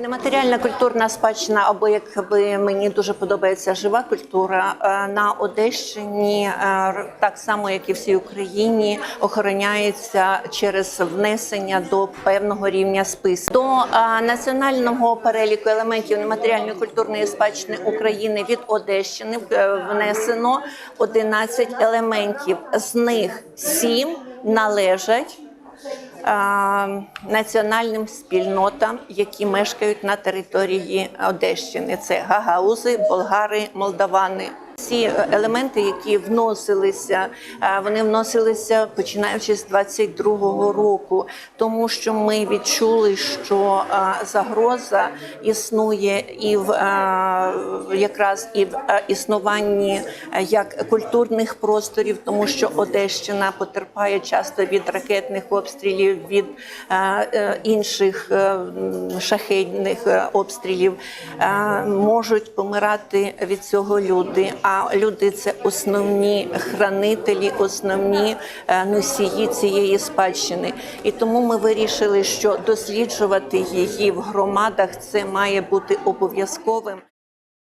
Нематеріальна культурна спадщина, або якби мені дуже подобається жива культура е, на Одещині, е, так само як і всій Україні, охороняється через внесення до певного рівня списку. До е, національного переліку елементів нематеріальної культурної спадщини України від Одещини внесено 11 елементів. З них 7 належать національним спільнотам, які мешкають на території Одещини. Це гагаузи, болгари, молдавани. Ці елементи, які вносилися, е, вони вносилися починаючи з 22-го року, тому що ми відчули, що е, загроза існує і в е, якраз і в е, існуванні е, як культурних просторів, тому що Одещина потерпає часто від ракетних обстрілів, від е, інших е, обстрілів. Можуть помирати від цього люди. А люди це основні хранителі, основні носії цієї спадщини. І тому ми вирішили, що досліджувати її в громадах це має бути обов'язковим.